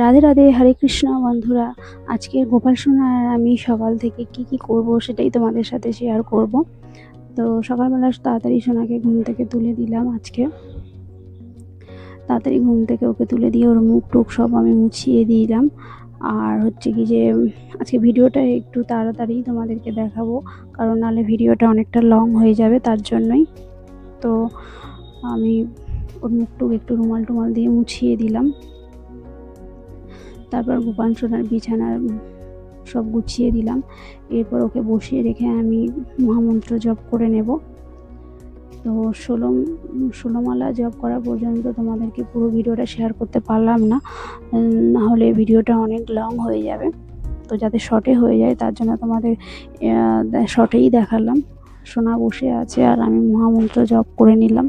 রাধে রাধে, হরে কৃষ্ণ বন্ধুরা। আজকে গোপাল সোনার আমি সকাল থেকে কি কি করব সেটাই তোমাদের সাথে শেয়ার করব। তো সকালবেলা তাড়াতাড়ি সোনাকে ঘুম থেকে তুলে দিলাম আজকে। তাড়াতাড়ি ঘুম থেকে ওকে তুলে দিয়ে ওর মুখ টুক সব আমি মুছিয়ে দিলাম। আর হচ্ছে কি যে, আজকে ভিডিওটা একটু তাড়াতাড়ি তোমাদেরকে দেখাবো, কারণ নাহলে ভিডিওটা অনেকটা লং হয়ে যাবে তার জন্যই। তো আমি ওর মুখ টুক একটু রুমাল টুমাল দিয়ে মুছিয়ে দিলাম। তারপর গোপাল সোনার বিছানার সব গুছিয়ে দিলাম। এরপর ওকে বসিয়ে রেখে আমি মহামন্ত্র জপ করে নেব। তো ষোলো, ষোলোমালা জপ করা পর্যন্ত তোমাদেরকে পুরো ভিডিওটা শেয়ার করতে পারলাম না। না হলে ভিডিওটা অনেক লং হয়ে যাবে। তো যাতে শর্টে হয়ে যায়, তার জন্য তোমাদের শর্টেই দেখালাম। সোনা বসে আছে আর আমি মহামন্ত্র জপ করে নিলাম।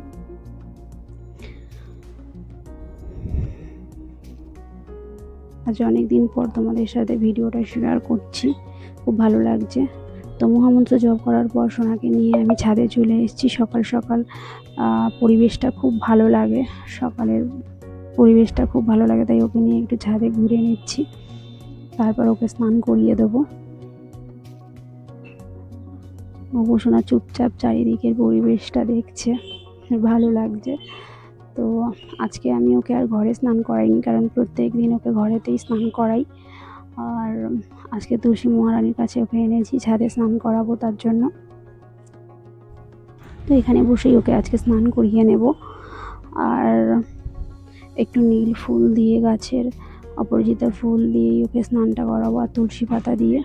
আজ অনেক দিন পর তোমাদের সাথে ভিডিওটা শেয়ার করছি। খুব ভালো লাগছে। তো মহামন্ত্র জপ করার পর সোনাকে নিয়ে আমি ছাদে চলে এসেছি। সকাল সকাল পরিবেশটা খুব ভালো লাগে। সকালের পরিবেশটা খুব ভালো লাগে, তাই ওকে নিয়ে একটু ছাদে ঘুরে নিচ্ছি। তারপর ওকে স্নান করিয়ে দেবো। সোনা চুপচাপ চারিদিকের পরিবেশটা দেখছে। ভালো লাগছে। তো আজকে আমি ওকে আর ঘরে স্নান করাইনি, কারণ প্রত্যেক দিন ওকে ঘরেতেই স্নান করাই। আর আজকে তুলসী মহারানীর কাছে ওকে এনেছি, ছাদে স্নান করাবো তার জন্য। তো এখানে বসেই ওকে আজকে স্নান করিয়ে নেব। আর একটু নীল ফুল দিয়ে, গাছের অপরাজিতা ফুল দিয়েই ওকে স্নানটা করাবো, আর তুলসী পাতা দিয়ে।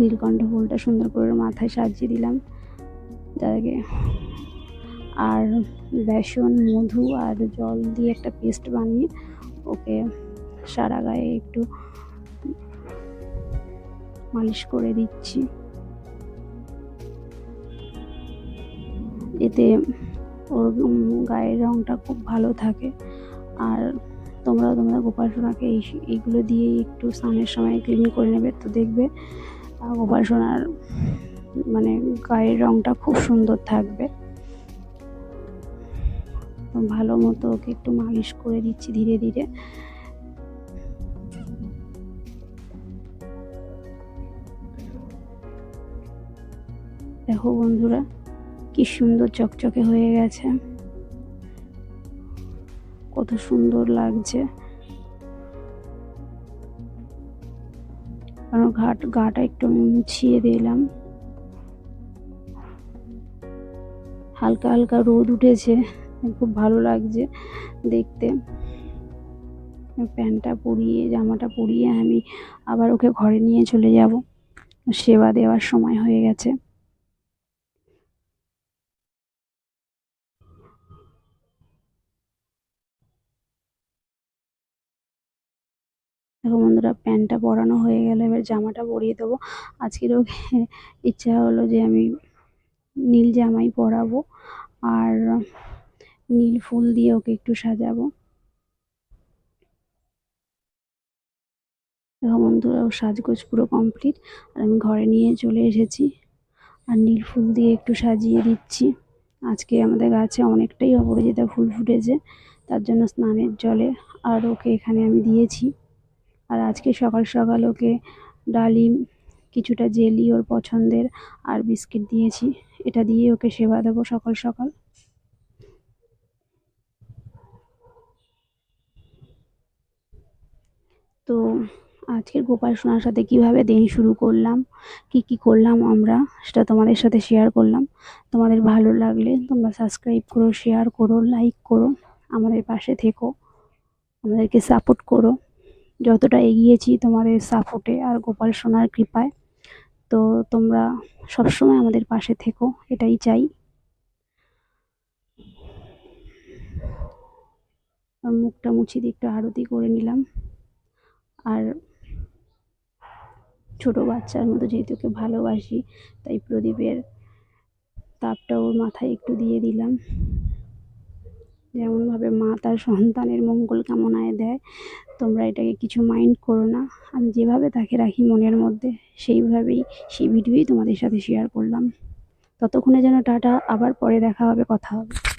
নীলকণ্ঠ ফুলটা সুন্দর করে মাথায় সাজিয়ে দিলাম যাকে আর বেসন মধু আর জল দিয়ে একটা পেস্ট বানিয়ে ওকে সারা গায়ে একটু মালিশ করে দিচ্ছি। এতে ওর গায়ের রঙটা খুব ভালো থাকে। আর তোমরা তোমরা গোপাল সোনাকে এই এইগুলো দিয়ে একটু স্নানের সময় ক্লিন করে নেবে। তো দেখবে গোপাল সোনার মানে গায়ের রঙটা খুব সুন্দর থাকবে। ভালো মতো ওকে একটু মালিশ করে দিচ্ছি ধীরে ধীরে। দেখো বন্ধুরা, কি সুন্দর চকচকে হয়ে গেছে। কত সুন্দর লাগছে। কারণ ঘাট, গাটা একটু মুছিয়ে দিলাম। হালকা হালকা রোদ উঠেছে। খুব ভালো লাগছে দেখতে। প্যান্টটা পরিয়ে, জামাটা পরিয়ে আমি আবার ওকে ঘরে নিয়ে চলে যাব। সেবা দেওয়ার সময় হয়ে গেছে। দেখো বন্ধুরা, প্যান্টটা পরানো হয়ে গেল, এবার জামাটা পরিয়ে দেবো। আজকের ওকে ইচ্ছা হলো যে আমি নীল জামাই পরাবো। আর নীল ফুল দিয়ে ওকে একটু সাজাবো। দেখো বন্ধুরা সাজগোজ পুরো কমপ্লিট আর আমি ঘরে নিয়ে চলে এসেছি। আর নীল ফুল দিয়ে একটু সাজিয়ে দিচ্ছি। আজকে আমাদের গাছে অনেকটাই অপরাজিতা ফুল ফুটেছে, তার জন্য স্নানের জলে আর ওকে এখানে আমি দিয়েছি। আর আজকে সকাল সকাল ওকে ডালিম, কিছুটা জেলি ওর পছন্দের আর বিস্কিট দিয়েছি। এটা দিয়ে ওকে সেবা দেবো সকাল সকাল। তো আজকের গোপাল সোনার সাথে কীভাবে দিন শুরু করলাম, কি কি করলাম আমরা, সেটা তোমাদের সাথে শেয়ার করলাম। তোমাদের ভালো লাগলে তোমরা সাবস্ক্রাইব করো শেয়ার করো লাইক করো, আমাদের পাশে থেকো, আমাদেরকে সাপোর্ট করো। যতটা এগিয়েছি তোমাদের সাপোর্টে আর গোপাল সোনার কৃপায়, তো তোমরা সবসময় আমাদের পাশে থেকো, এটাই চাই। মুখটা মুছি দিয়ে একটু আরতি করে নিলাম। আর ছোট বাচ্চার মতো যেহেতু ওকে ভালোবাসি, তাই প্রদীপের তাপটা ওর মাথায় একটু দিয়ে দিলাম। যেমনভাবে মা তার সন্তানের মঙ্গল কামনায় দেয়, তোমরা এটাকে কিছু মাইন্ড করো না। আমি যেভাবে তাকে রাখি মনের মধ্যে, সেইভাবেই সেই ভিডিওই তোমাদের সাথে শেয়ার করলাম। ততক্ষণে যেন টাটা, আবার পরে দেখা হবে, কথা হবে।